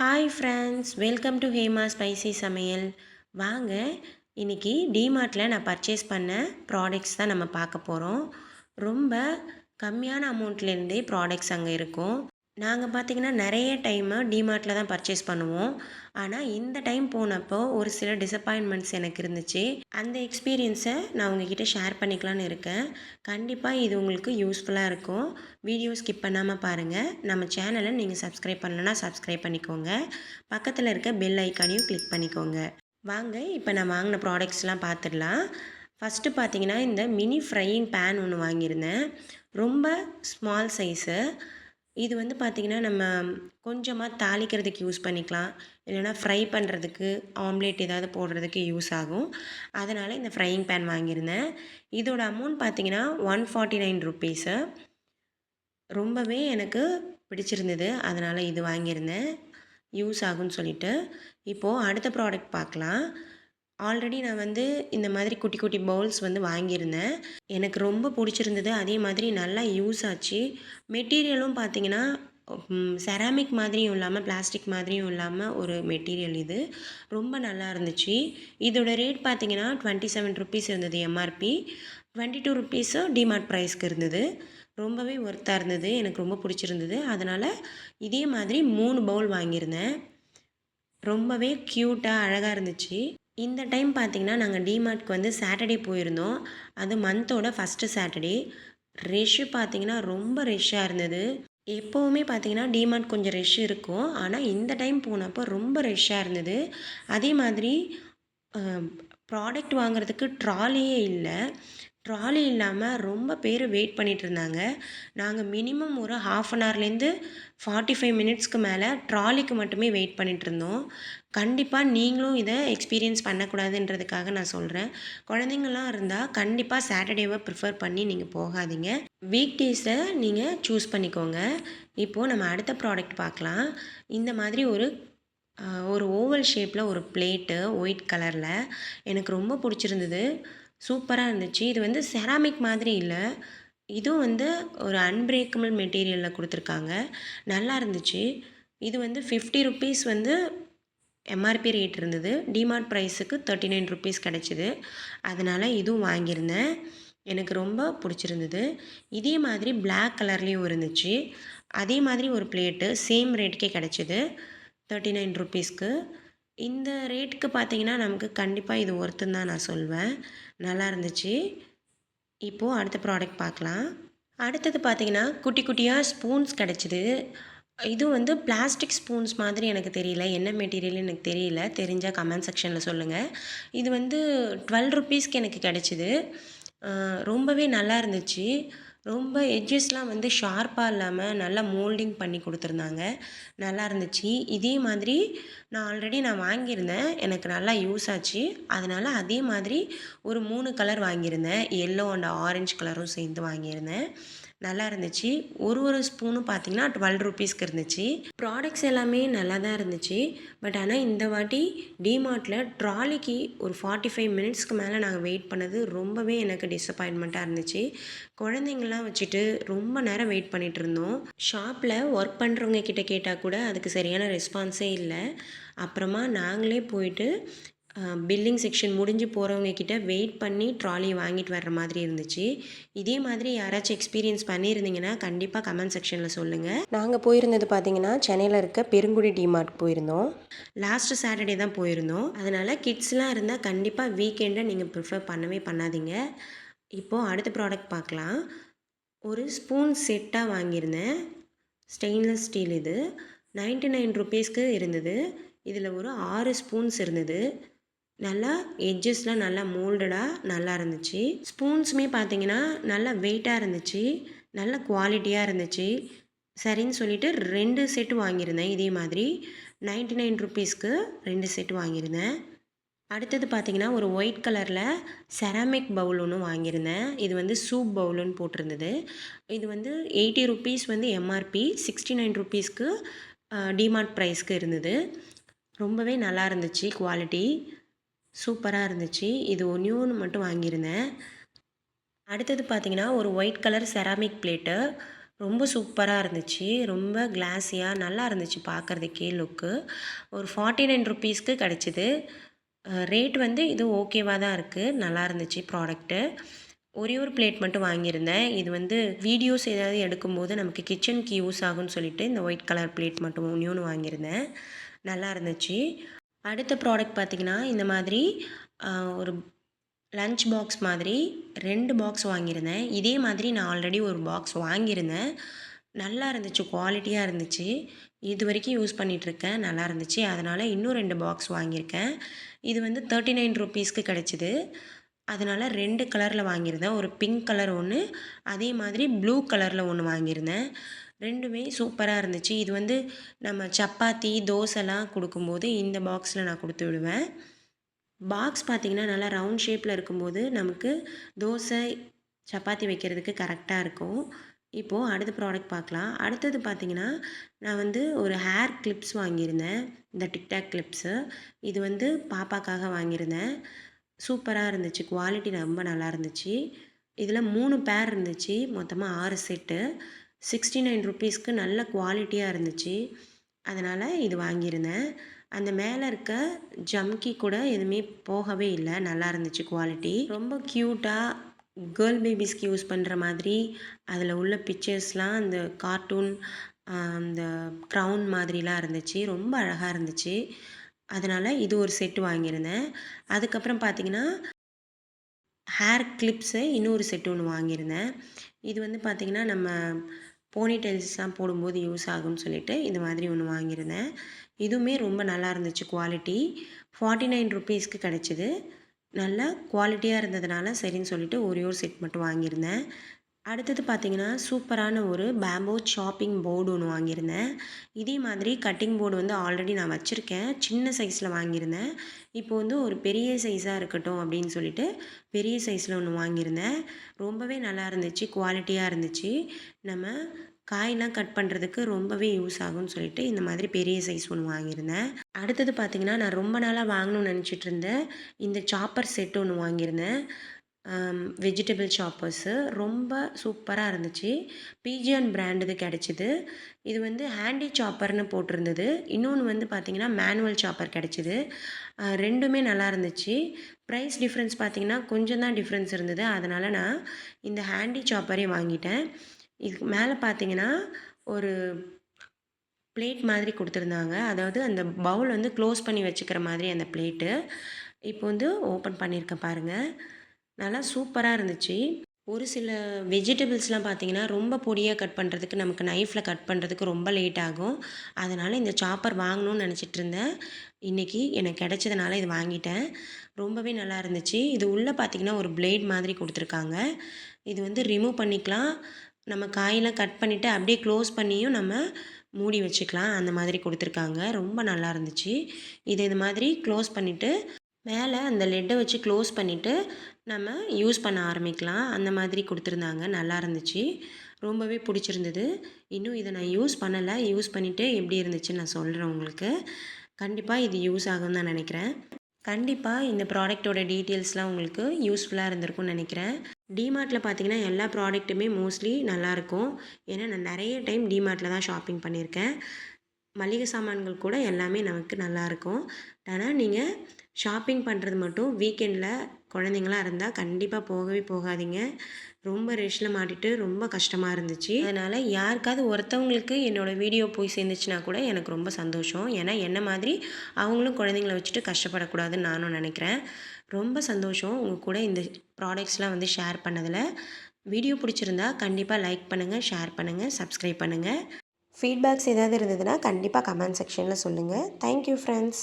Hi friends welcome to Hema spicy சமையல் வாங்க இன்றைக்கி டிமார்ட்டில் நான் பர்ச்சேஸ் பண்ண ப்ராடக்ட்ஸ் தான் நம்ம பார்க்க போகிறோம் ரொம்ப கம்மியான அமௌண்ட்லேருந்தே ப்ராடக்ட்ஸ் அங்கே இருக்கும். நாங்கள் பார்த்தீங்கன்னா நிறைய டைமு டிமார்ட்டில் தான் பர்ச்சேஸ் பண்ணுவோம். ஆனால் இந்த டைம் போனப்போ ஒரு சில டிசப்பாயின்மெண்ட்ஸ் எனக்கு இருந்துச்சு. அந்த எக்ஸ்பீரியன்ஸை நான் உங்ககிட்ட ஷேர் பண்ணிக்கலான்னு இருக்கேன். கண்டிப்பாக இது உங்களுக்கு யூஸ்ஃபுல்லாக இருக்கும். வீடியோ ஸ்கிப் பண்ணாமல் பாருங்கள் நம்ம சேனலை நீங்கள் சப்ஸ்கிரைப் பண்ணலன்னா சப்ஸ்கிரைப் பண்ணிக்கோங்க. பக்கத்தில் இருக்க பெல் ஐக்கானையும் கிளிக் பண்ணிக்கோங்க. வாங்க இப்போ நான் வாங்கின ப்ராடக்ட்ஸ்லாம் பார்த்துடலாம் ஃபஸ்ட்டு பார்த்தீங்கன்னா இந்த மினி ஃப்ரையிங் பேன் ஒன்று வாங்கியிருந்தேன். ரொம்ப ஸ்மால் சைஸு இது வந்து பார்த்திங்கன்னா நம்ம கொஞ்சமாக தாளிக்கிறதுக்கு யூஸ் பண்ணிக்கலாம். இல்லைனா ஃப்ரை பண்ணுறதுக்கு ஆம்லேட் ஏதாவது போடுறதுக்கு யூஸ் ஆகும். அதனால் இந்த ஃப்ரையிங் பேன் வாங்கியிருந்தேன். இதோட அமௌண்ட் பார்த்திங்கன்னா ஒன் ஃபார்ட்டி நைன் ருப்பீஸு ரொம்பவே எனக்கு பிடிச்சிருந்தது. அதனால் இது வாங்கியிருந்தேன். யூஸ் ஆகும்னு சொல்லிட்டு. இப்போது அடுத்த ப்ராடக்ட் பார்க்கலாம். ஆல்ரெடி நான் வந்து இந்த மாதிரி குட்டி குட்டி பவுல்ஸ் வந்து வாங்கியிருந்தேன். எனக்கு ரொம்ப பிடிச்சிருந்தது. அதே மாதிரி நல்லா யூஸ் ஆச்சு. மெட்டீரியலும் பார்த்தீங்கன்னா செராமிக் மாதிரியும் இல்லாமல் பிளாஸ்டிக் மாதிரியும் இல்லாமல் ஒரு மெட்டீரியல் இது. ரொம்ப நல்லா இருந்துச்சு. இதோட ரேட் பார்த்தீங்கன்னா டுவெண்ட்டி செவன் ருப்பீஸ் இருந்தது எம்ஆர்பி டுவெண்ட்டி டூ ருப்பீஸும் டிமார்ட் ப்ரைஸ்க்கு இருந்தது. ரொம்பவே ஒர்த்தாக இருந்தது. எனக்கு ரொம்ப பிடிச்சிருந்தது. அதனால் இதே மாதிரி மூணு பவுல் வாங்கியிருந்தேன். ரொம்பவே க்யூட்டாக அழகாக இருந்துச்சு. இந்த டைம் பார்த்திங்கன்னா நாங்கள் டிமார்ட்க்கு வந்து சாட்டர்டே போயிருந்தோம். அது மந்தோட ஃபஸ்ட்டு சாட்டர்டே ரெஷ்ஷு பார்த்திங்கன்னா ரொம்ப ரெஷ்ஷாக இருந்தது. எப்போவுமே பார்த்திங்கன்னா டிமார்ட் கொஞ்சம் ரெஷ் இருக்கும். ஆனால் இந்த டைம் போனப்போ ரொம்ப ரெஷ்ஷாக இருந்தது. அதே மாதிரி ப்ராடக்ட் வாங்குறதுக்கு ட்ராலியே இல்லை. ட்ராலி இல்லாமல் ரொம்ப பேர் வெயிட் பண்ணிகிட்டு இருந்தாங்க நாங்கள் மினிமம் ஒரு ஹாஃப் அன் ஹவர்லேருந்து ஃபார்ட்டி ஃபைவ் மினிட்ஸ்க்கு மேலே ட்ராலிக்கு மட்டுமே வெயிட் பண்ணிகிட்டு இருந்தோம் கண்டிப்பாக நீங்களும் இதை எக்ஸ்பீரியன்ஸ் பண்ணக்கூடாதுன்றதுக்காக நான் சொல்கிறேன் குழந்தைங்களாம் இருந்தால் கண்டிப்பாக சாட்டர்டேவை ப்ரிஃபர் பண்ணி நீங்கள் போகாதீங்க. வீக் டேஸை நீங்கள் சூஸ் பண்ணிக்கோங்க. இப்போது நம்ம அடுத்த ப்ராடக்ட் பார்க்கலாம். இந்த மாதிரி ஒரு ஒரு ஓவல் ஷேப்பில் ஒரு பிளேட்டு ஒயிட் கலரில் எனக்கு ரொம்ப பிடிச்சிருந்தது. சூப்பராக இருந்துச்சு. இது வந்து செராமிக் மாதிரி இல்லை. இதுவும் வந்து ஒரு அன்பிரேக்கபிள் மெட்டீரியலில் கொடுத்துருக்காங்க. நல்லா இருந்துச்சு. இது வந்து ஃபிஃப்டி ருப்பீஸ் வந்து எம்ஆர்பி ரேட் இருந்தது. டிமார்ட் ப்ரைஸுக்கு தேர்ட்டி நைன் ருப்பீஸ் கிடச்சிது. அதனால் இதுவும் வாங்கியிருந்தேன். எனக்கு ரொம்ப பிடிச்சிருந்தது. இதே மாதிரி பிளாக் கலர்லேயும் இருந்துச்சு. அதே மாதிரி ஒரு பிளேட்டு சேம் ரேட்டுக்கே கிடச்சிது. தேர்ட்டி நைன் ருப்பீஸ்க்கு இந்த ரேட்டுக்கு பார்த்தீங்கன்னா நமக்கு கண்டிப்பாக இது ஒர்த்துன்னு தான் நான் சொல்வேன். நல்லா இருந்துச்சு. இப்போது அடுத்த ப்ராடக்ட் பார்க்கலாம். அடுத்தது பார்த்தீங்கன்னா குட்டி குட்டியாக ஸ்பூன்ஸ் கிடச்சிது. இது வந்து பிளாஸ்டிக் ஸ்பூன்ஸ் மாதிரி எனக்கு தெரியல. என்ன மெட்டீரியல் எனக்கு தெரியல. தெரிஞ்சால் கமெண்ட் செக்ஷனில் சொல்லுங்கள் இது வந்து டுவெல் ருப்பீஸ்க்கு எனக்கு கிடச்சிது. ரொம்பவே நல்லா இருந்துச்சு. ரொம்ப எட்ஜஸ்லாம் வந்து ஷார்ப்பாக இல்லாமல் நல்லா மோல்டிங் பண்ணி கொடுத்துருந்தாங்க. நல்லா இருந்துச்சு. இதே மாதிரி நான் ஆல்ரெடி நான் வாங்கியிருந்தேன். எனக்கு நல்லா யூஸ் ஆச்சு. அதனால் அதே மாதிரி ஒரு மூணு கலர் வாங்கியிருந்தேன். எல்லோ அண்ட் ஆரஞ்சு கலரும் சேர்ந்து வாங்கியிருந்தேன். நல்லா இருந்துச்சு. ஒரு ஒரு ஸ்பூனும் பார்த்தீங்கன்னா டுவெல் ருபீஸ்க்கு இருந்துச்சு. ப்ராடக்ட்ஸ் எல்லாமே நல்லா தான் இருந்துச்சு. பட் ஆனால் இந்த வாட்டி டிமார்ட்டில் ட்ராலிக்கு ஒரு ஃபார்ட்டி ஃபைவ் மினிட்ஸ்க்கு மேலே நாங்கள் வெயிட் பண்ணது ரொம்பவே எனக்கு டிசப்பாயின்மெண்ட்டாக இருந்துச்சு. குழந்தைங்கள்லாம் வச்சுட்டு ரொம்ப நேரம் வெயிட் பண்ணிகிட்டு இருந்தோம். ஷாப்பில் ஒர்க் பண்ணுறவங்க கிட்ட கேட்டால் கூட அதுக்கு சரியான ரெஸ்பான்ஸே இல்லை. அப்புறமா நாங்களே போயிட்டு பில்லிங் செக்ஷன் முடிஞ்சு போகிறவங்க கிட்ட வெயிட் பண்ணி ட்ராலி வாங்கிட்டு வர்ற மாதிரி இருந்துச்சு. இதே மாதிரி யாராச்சும் எக்ஸ்பீரியன்ஸ் பண்ணியிருந்தீங்கன்னா கண்டிப்பாக கமெண்ட் செக்ஷனில் சொல்லுங்கள் நாங்கள் போயிருந்தது பார்த்தீங்கன்னா சென்னையில் இருக்க பெருங்குடி டிமார்ட் போயிருந்தோம். லாஸ்ட்டு சாட்டர்டே தான் போயிருந்தோம். அதனால் கிட்ஸ்லாம் இருந்தால் கண்டிப்பாக வீக்கெண்டை நீங்கள் ப்ரிஃபர் பண்ணவே பண்ணாதீங்க. இப்போது அடுத்த ப்ராடக்ட் பார்க்கலாம். ஒரு ஸ்பூன் செட்டாக வாங்கியிருந்தேன். ஸ்டெயின்லெஸ் ஸ்டீல் இது. நைன்ட்டி நைன் ருபீஸ்க்கு இருந்தது. இதில் ஒரு ஆறு ஸ்பூன்ஸ் இருந்தது. நல்லா எட்ஜஸ்லாம் நல்லா மோல்டடாக நல்லா இருந்துச்சு. ஸ்பூன்ஸுமே பார்த்தீங்கன்னா நல்லா வெயிட்டாக இருந்துச்சு. நல்ல குவாலிட்டியாக இருந்துச்சு. சரின்னு சொல்லிட்டு ரெண்டு செட்டு வாங்கியிருந்தேன் இதே மாதிரி. நைன்டி நைன் ருப்பீஸ்க்கு ரெண்டு செட்டு வாங்கியிருந்தேன். அடுத்தது பார்த்தீங்கன்னா ஒரு ஒயிட் கலரில் செராமிக் பவுல் ஒன்று வாங்கியிருந்தேன். இது வந்து சூப் பவுலுன்னு போட்டிருந்தது. இது வந்து எயிட்டி ருப்பீஸ் வந்து எம்ஆர்பி சிக்ஸ்டி நைன் ருப்பீஸ்க்கு டிமார்ட் ப்ரைஸ்க்கு இருந்தது. ரொம்பவே நல்லா இருந்துச்சு குவாலிட்டி சூப்பராக இருந்துச்சு. இது நியூ ஒன்று மட்டும் வாங்கியிருந்தேன். அடுத்தது பார்த்திங்கன்னா ஒரு ஒயிட் கலர் செராமிக் பிளேட்டு. ரொம்ப சூப்பராக இருந்துச்சு. ரொம்ப கிளாஸியாக நல்லா இருந்துச்சு பார்க்குறதுக்கே லுக்கு. ஒரு ஃபார்ட்டி நைன் ருப்பீஸ்க்கு கிடச்சிது ரேட் வந்து இது ஓகேவாக தான் இருக்குது நல்லா இருந்துச்சு ப்ராடக்ட்டு. ஒரே ஒரு பிளேட் மட்டும் வாங்கியிருந்தேன். இது வந்து வீடியோஸ் ஏதாவது எடுக்கும்போது நமக்கு கிச்சனுக்கு யூஸ் ஆகும்னு சொல்லிட்டு இந்த ஒயிட் கலர் பிளேட் மட்டும் ஒன்று வாங்கியிருந்தேன். நல்லா இருந்துச்சு. அடுத்த ப்ராடக்ட் பார்த்திங்கன்னா இந்த மாதிரி ஒரு லஞ்ச் பாக்ஸ் மாதிரி ரெண்டு பாக்ஸ் வாங்கியிருந்தேன். இதே மாதிரி நான் ஆல்ரெடி ஒரு பாக்ஸ் வாங்கியிருந்தேன். நல்லா இருந்துச்சு குவாலிட்டியாக இருந்துச்சு. இது வரைக்கும் யூஸ் பண்ணிகிட்ருக்கேன் நல்லா இருந்துச்சு. அதனால் இன்னும் ரெண்டு பாக்ஸ் வாங்கியிருக்கேன். இது வந்து தேர்ட்டி நைன் ருப்பீஸ்க்கு கிடச்சிது. அதனால் ரெண்டு கலரில் வாங்கியிருந்தேன். ஒரு பிங்க் கலர் ஒன்று அதே மாதிரி ப்ளூ கலரில் ஒன்று வாங்கியிருந்தேன். ரெண்டுமே சூப்பராக இருந்துச்சு. இது வந்து நம்ம சப்பாத்தி தோசைலாம் கொடுக்கும்போது இந்த பாக்ஸில் நான் கொடுத்து விடுவேன். பாக்ஸ் பார்த்திங்கன்னா நல்லா ரவுண்ட் ஷேப்பில் இருக்கும்போது நமக்கு தோசை சப்பாத்தி வைக்கிறதுக்கு கரெக்டாக இருக்கும். இப்போது அடுத்த ப்ராடக்ட் பார்க்கலாம். அடுத்தது பார்த்திங்கன்னா நான் வந்து ஒரு ஹேர் கிளிப்ஸ் வாங்கியிருந்தேன். இந்த டிக்டாக் கிளிப்ஸு இது வந்து பாப்பாக்காக வாங்கியிருந்தேன். சூப்பராக இருந்துச்சு. குவாலிட்டி ரொம்ப நல்லா இருந்துச்சு. இதில் மூணு பேர் இருந்துச்சு. மொத்தமாக ஆறு செட்டு சிக்ஸ்டி நைன் ருப்பீஸ்க்கு நல்ல குவாலிட்டியாக இருந்துச்சு. அதனால் இது வாங்கியிருந்தேன். அந்த மேலே இருக்க ஜம்கி கூட எதுவுமே போகவே இல்லை. நல்லா இருந்துச்சு குவாலிட்டி ரொம்ப க்யூட்டாக கேர்ள் பேபிஸ்க்கு யூஸ் பண்ணுற மாதிரி அதில் உள்ள பிக்சர்ஸ்லாம் அந்த கார்ட்டூன் அந்த க்ரௌன் மாதிரிலாம் இருந்துச்சு. ரொம்ப அழகாக இருந்துச்சு. அதனால் இது ஒரு செட்டு வாங்கியிருந்தேன். அதுக்கப்புறம் பார்த்திங்கன்னா ஹேர் கிளிப்ஸு இன்னொரு செட்டு ஒன்று வாங்கியிருந்தேன். இது வந்து பார்த்திங்கன்னா நம்ம போனி டைல்ஸ்லாம் போடும்போது யூஸ் ஆகும்னு சொல்லிட்டு இந்த மாதிரி ஒன்று வாங்கியிருந்தேன். இதுவுமே ரொம்ப நல்லா இருந்துச்சு குவாலிட்டி ஃபார்ட்டி நைன் ருப்பீஸ்க்கு கிடச்சிது. நல்லா குவாலிட்டியாக இருந்ததுனால சரின்னு சொல்லிட்டு ஒரே ஒரு செட் மட்டும் வாங்கியிருந்தேன். அடுத்தது பார்த்திங்கன்னா சூப்பரான ஒரு பேம்போ ஷாப்பிங் போர்டு ஒன்று வாங்கியிருந்தேன். இதே மாதிரி கட்டிங் போர்டு வந்து ஆல்ரெடி நான் வச்சுருக்கேன். சின்ன சைஸில் வாங்கியிருந்தேன். இப்போ வந்து ஒரு பெரிய சைஸாக இருக்கட்டும் அப்படின்னு சொல்லிட்டு பெரிய சைஸில் ஒன்று வாங்கியிருந்தேன். ரொம்பவே நல்லா இருந்துச்சு குவாலிட்டியாக இருந்துச்சு. நம்ம காயெலாம் கட் பண்ணுறதுக்கு ரொம்பவே யூஸ் ஆகும்னு சொல்லிட்டு இந்த மாதிரி பெரிய சைஸ் ஒன்று வாங்கியிருந்தேன். அடுத்தது பார்த்திங்கன்னா நான் ரொம்ப நாளாக வாங்கணும்னு நினச்சிட்டு இருந்தேன் இந்த சாப்பர் செட் ஒன்று வாங்கியிருந்தேன். வெஜிடபிள் சாப்பர்ஸு ரொம்ப சூப்பராக இருந்துச்சு. பிஜியான் பிராண்டுது கிடச்சிது. இது வந்து ஹேண்டி சாப்பர்னு போட்டிருந்தது. இன்னொன்று வந்து பார்த்திங்கன்னா மேனுவல் சாப்பர் கிடச்சிது. ரெண்டுமே நல்லா இருந்துச்சு. ப்ரைஸ் டிஃப்ரென்ஸ் பார்த்திங்கன்னா கொஞ்சம் தான் டிஃப்ரென்ஸ் இருந்தது. அதனால் நான் இந்த ஹேண்டி சாப்பரே வாங்கிட்டேன். இதுக்கு மேலே பார்த்தீங்கன்னா ஒரு பிளேட் மாதிரி கொடுத்துருந்தாங்க. அதாவது அந்த பவுல் வந்து க்ளோஸ் பண்ணி வச்சுக்கிற மாதிரி அந்த பிளேட்டு இப்போ வந்து ஓப்பன் பண்ணியிருக்கேன் பாருங்கள் நல்லா சூப்பராக இருந்துச்சு. ஒரு சில வெஜிடபிள்ஸ்லாம் பார்த்தீங்கன்னா ரொம்ப பொடியாக கட் பண்ணுறதுக்கு நமக்கு நைஃப்பில் கட் பண்ணுறதுக்கு ரொம்ப லேட் ஆகும். அதனால் இந்த சாப்பர் வாங்கணும்னு நினச்சிட்டு இருந்தேன். இன்றைக்கி எனக்கு கிடச்சதுனால இது வாங்கிட்டேன். ரொம்பவே நல்லா இருந்துச்சு. இது உள்ளே பார்த்திங்கன்னா ஒரு பிளேட் மாதிரி கொடுத்துருக்காங்க. இது வந்து ரிமூவ் பண்ணிக்கலாம். நம்ம காயெல்லாம் கட் பண்ணிவிட்டு அப்படியே க்ளோஸ் பண்ணியும் நம்ம மூடி வச்சுக்கலாம். அந்த மாதிரி கொடுத்துருக்காங்க. ரொம்ப நல்லா இருந்துச்சு. இது இது மாதிரி க்ளோஸ் பண்ணிவிட்டு மேலே அந்த லெட்டை வச்சு க்ளோஸ் பண்ணிவிட்டு நம்ம யூஸ் பண்ண ஆரம்பிக்கலாம். அந்த மாதிரி கொடுத்துருந்தாங்க. நல்லா இருந்துச்சு. ரொம்பவே பிடிச்சிருந்தது. இன்னும் இதை நான் யூஸ் பண்ணலை. யூஸ் பண்ணிவிட்டு எப்படி இருந்துச்சுன்னு நான் சொல்கிறேன் உங்களுக்கு. கண்டிப்பாக இது யூஸ் ஆகும்னு தான் நினைக்கிறேன். கண்டிப்பாக இந்த ப்ராடக்ட்டோட டீட்டெயில்ஸ்லாம் உங்களுக்கு யூஸ்ஃபுல்லாக இருந்திருக்கும்னு நினைக்கிறேன். டிமார்ட்டில் பார்த்தீங்கன்னா எல்லா ப்ராடக்ட்டுமே மோஸ்ட்லி நல்லாயிருக்கும் ஏன்னா நான் நிறைய டைம் டிமார்ட்டில் தான் ஷாப்பிங் பண்ணியிருக்கேன். மளிகை சாமான்கள் கூட எல்லாமே நமக்கு நல்லாயிருக்கும் ஆனால் நீங்கள் ஷாப்பிங் பண்ணுறது மட்டும் வீக்கெண்டில் குழந்தைங்களாம் இருந்தால் கண்டிப்பாக போகவே போகாதீங்க. ரொம்ப ரெஷ்டில் மாட்டிட்டு ரொம்ப கஷ்டமாக இருந்துச்சு. அதனால் யாருக்காவது ஒருத்தவங்களுக்கு என்னோடய வீடியோ போய் சேர்ந்துச்சுன்னா கூட எனக்கு ரொம்ப சந்தோஷம். ஏன்னா என்ன மாதிரி அவங்களும் குழந்தைங்கள வச்சுட்டு கஷ்டப்படக்கூடாதுன்னு நானும் நினைக்கிறேன். ரொம்ப சந்தோஷம் உங்கள் கூட இந்த ப்ராடக்ட்ஸ்லாம் வந்து ஷேர் பண்ணதில். வீடியோ பிடிச்சிருந்தா கண்டிப்பாக லைக் பண்ணுங்கள் ஷேர் பண்ணுங்கள் சப்ஸ்கிரைப் பண்ணுங்கள் ஃபீட்பேக்ஸ் ஏதாவது இருந்ததுன்னா கண்டிப்பாக கமெண்ட் செக்ஷனில் சொல்லுங்கள் தேங்க்யூ ஃப்ரெண்ட்ஸ்